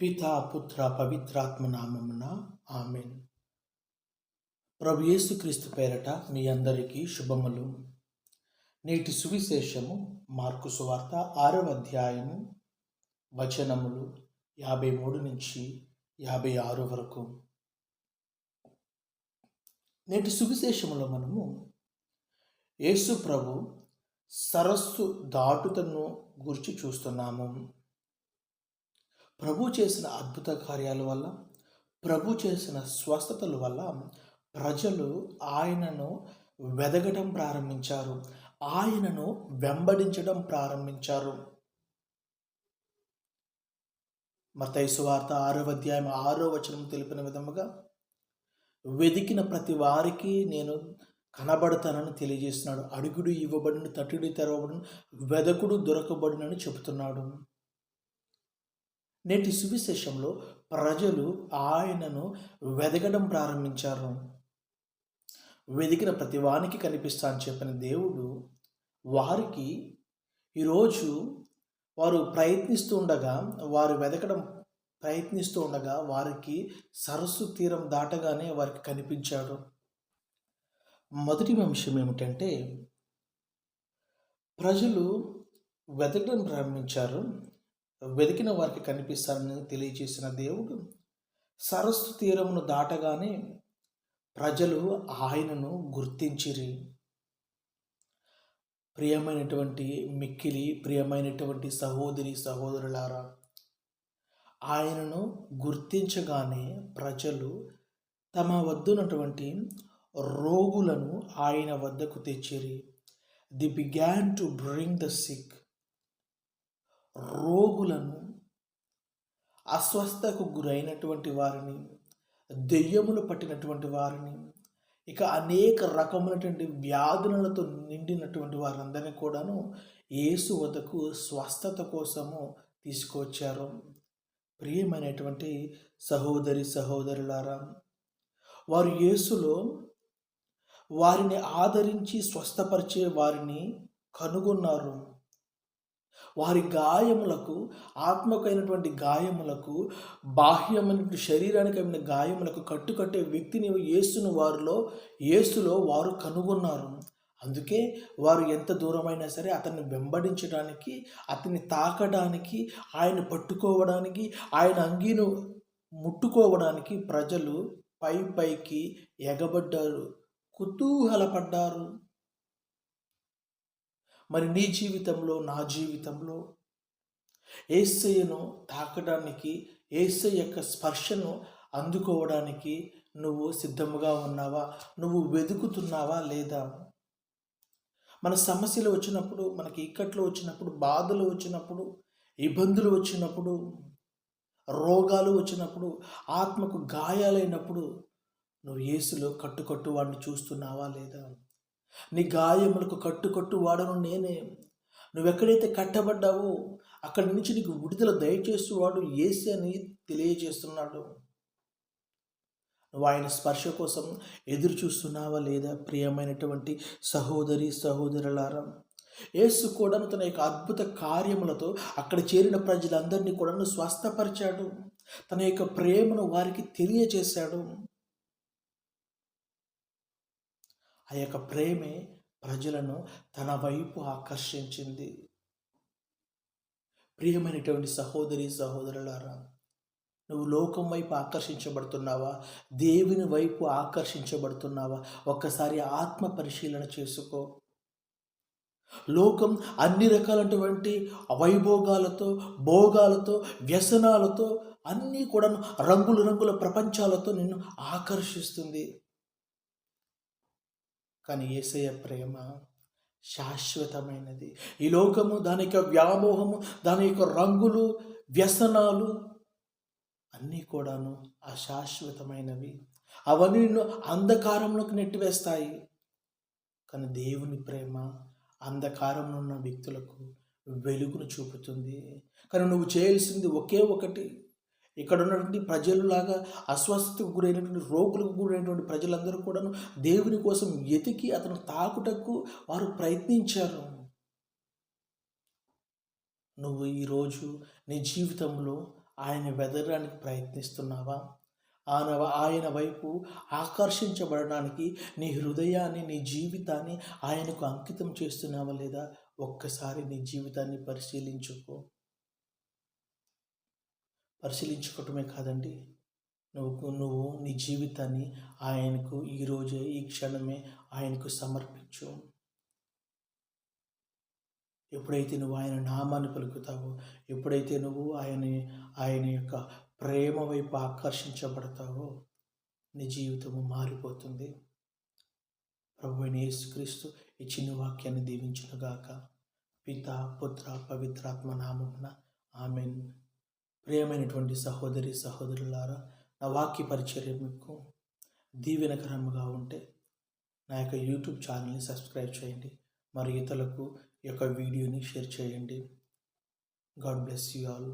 పితా పుత్ర పవిత్రాత్మ నామమున ఆమెన్. ప్రభు యేసుక్రీస్తు పేరట మీ అందరికీ శుభములు. నేటి సువిశేషము మార్కు సువార్త ఆరవ అధ్యాయము వచనములు యాభై మూడు నుంచి యాభై ఆరు వరకు. నేటి సువిశేషములో మనము యేసు ప్రభు సరస్సు దాటుతను గురించి చూస్తున్నాము. ప్రభు చేసిన అద్భుత కార్యాల వల్ల ప్రభు చేసిన స్వస్థతల వల్ల ప్రజలు ఆయనను వెదగడం ప్రారంభించారు. ఆయనను వెంబడించడం ప్రారంభించారు. మతైసు వార్త ఆరో అధ్యాయం ఆరో వచనం తెలిపిన విధముగా వెదికిన ప్రతి వారికి నేను కనబడతానని తెలియజేస్తున్నాడు. అడుగుడు ఇవ్వబడిన తట్టుడు తెరవబడిన వెదకుడు దొరకబడినని చెబుతున్నాడు. నేటి సువిశేషంలో ప్రజలు ఆయనను వెదగడం ప్రారంభించారు. వెదికిన ప్రతి వానికి కనిపిస్తా అని చెప్పిన దేవుడు వారికి ఈరోజు వారు ప్రయత్నిస్తూ ఉండగా వారు వెదకడం ప్రయత్నిస్తూ ఉండగా వారికి సరస్సు తీరం దాటగానే వారికి కనిపించాడు. మొదటి అంశం ఏమిటంటే ప్రజలు వెతకడం ప్రారంభించారు. వెతికిన వారికి కనిపిస్తారని తెలియజేసిన దేవుడు సరస్సు తీరమును దాటగానే ప్రజలు ఆయనను గుర్తించిరి. ప్రియమైనటువంటి మిక్కిలి ప్రియమైనటువంటి సహోదరి సహోదరులారా ఆయనను గుర్తించగానే ప్రజలు తమ వద్దున్నటువంటి రోగులను ఆయన వద్దకు తెచ్చిరి. The began to bring the sick రోగులను అస్వస్థకు గురైనటువంటి వారిని దెయ్యములు పట్టినటువంటి వారిని ఇక అనేక రకమైనటువంటి వ్యాధులతో నిండినటువంటి వారందరినీ కూడాను యేసు వద్దకు స్వస్థత కోసము తీసుకొచ్చారు ప్రియమైనటువంటి సహోదరి సహోదరులారా వారు యేసులో వారిని ఆదరించి స్వస్థపరిచే వారిని కనుగొన్నారు. వారి గాయములకు ఆత్మకైనటువంటి గాయములకు బాహ్యమైనటువంటి శరీరానికి అయిన గాయములకు కట్టుకట్టే వ్యక్తిని యేసును వారిలో యేసులో వారు కనుగొన్నారు. అందుకే వారు ఎంత దూరమైనా సరే అతన్ని వెంబడించడానికి అతన్ని తాకడానికి ఆయన పట్టుకోవడానికి ఆయన అంగీను ముట్టుకోవడానికి ప్రజలు పై పైకి ఎగబడ్డారు. కుతూహలపడ్డారు. మరి నీ జీవితంలో నా జీవితంలో ఏసయ్యను తాకడానికి ఏసై యొక్క స్పర్శను అందుకోవడానికి నువ్వు సిద్ధముగా ఉన్నావా? నువ్వు వెతుకుతున్నావా లేదా? మన సమస్యలు వచ్చినప్పుడు మనకి ఇక్కట్లు వచ్చినప్పుడు బాధలు వచ్చినప్పుడు ఇబ్బందులు వచ్చినప్పుడు రోగాలు వచ్చినప్పుడు ఆత్మకు గాయాలైనప్పుడు నువ్వు ఏసులో కట్టుకట్టు వాడిని చూస్తున్నావా లేదా? నీ గాయములకు కట్టుకట్టు వాడను నేనే. నువ్వెక్కడైతే కట్టబడ్డావో అక్కడి నుంచి నీకు విడుదల దయచేస్తూ వాడు ఏసి అని తెలియజేస్తున్నాడు. నువ్వు ఆయన స్పర్శ కోసం ఎదురు చూస్తున్నావా లేదా? ప్రియమైనటువంటి సహోదరి సహోదరులారా యేసు కూడా తన యొక్క అద్భుత కార్యములతో అక్కడ చేరిన ప్రజలందరినీ కూడా స్వస్థపరిచాడు. తన యొక్క ప్రేమను వారికి తెలియజేశాడు. ఆ యొక్క ప్రేమే ప్రజలను తన వైపు ఆకర్షించింది. ప్రియమైనటువంటి సహోదరి సహోదరులారా నువ్వు లోకం వైపు ఆకర్షించబడుతున్నావా? దేవుని వైపు ఆకర్షించబడుతున్నావా? ఒక్కసారి ఆత్మ పరిశీలన చేసుకో. లోకం అన్ని రకాలైనటువంటి వైభోగాలతో భోగాలతో వ్యసనాలతో అన్నీ కూడా రంగుల రంగుల ప్రపంచాలతో నిన్ను ఆకర్షిస్తుంది. కానీ ఏసయ ప్రేమ శాశ్వతమైనది. ఈ లోకము దాని యొక్క వ్యామోహము దాని యొక్క రంగులు వ్యసనాలు అన్నీ కూడాను అశాశ్వతమైనవి అవన్నీ నిన్ను అంధకారంలోకి నెట్టివేస్తాయి. కానీ దేవుని ప్రేమ అంధకారంలో ఉన్న వ్యక్తులకు వెలుగును చూపుతుంది. కానీ నువ్వు చేయాల్సింది ఒకే ఒకటి. ఇక్కడ ఉన్నటువంటి ప్రజలలాగా అస్వస్థతకు గురైనటువంటి రోగులకు గురైనటువంటి ప్రజలందరూ కూడాను దేవుని కోసం ఎతికి అతను తాకుటకు వారు ప్రయత్నించారు. నువ్వు ఈరోజు నీ జీవితంలో ఆయన వెదరడానికి ప్రయత్నిస్తున్నావా? ఆయన ఆయన వైపు ఆకర్షించబడడానికి నీ హృదయాన్ని నీ జీవితాన్ని ఆయనకు అంకితం చేస్తున్నావా లేదా? ఒక్కసారి నీ జీవితాన్ని పరిశీలించుకో. పరిశీలించుకోవటమే కాదండి. నువ్వు నువ్వు నీ జీవితాన్ని ఆయనకు ఈరోజే ఈ క్షణమే ఆయనకు సమర్పించు. ఎప్పుడైతే నువ్వు ఆయన నామాన్ని పలుకుతావో ఎప్పుడైతే నువ్వు ఆయన ఆయన యొక్క ప్రేమ వైపు ఆకర్షించబడతావో నీ జీవితము మారిపోతుంది. ప్రభు యేసుక్రీస్తు ఈ చిన్న వాక్యాన్ని దీవించునుగాక. పిత పుత్ర పవిత్రాత్మ నామమున ఆమెన్. ప్రియమైనటువంటి సహోదరి సహోదరులారా నా వాక్య పరిచర్య మీకు దీవెనకరముగా ఉంటే నా యొక్క యూట్యూబ్ ఛానల్ని సబ్స్క్రైబ్ చేయండి. మరియు ఇతరులకు ఈ యొక్క వీడియోని షేర్ చేయండి. God bless you all.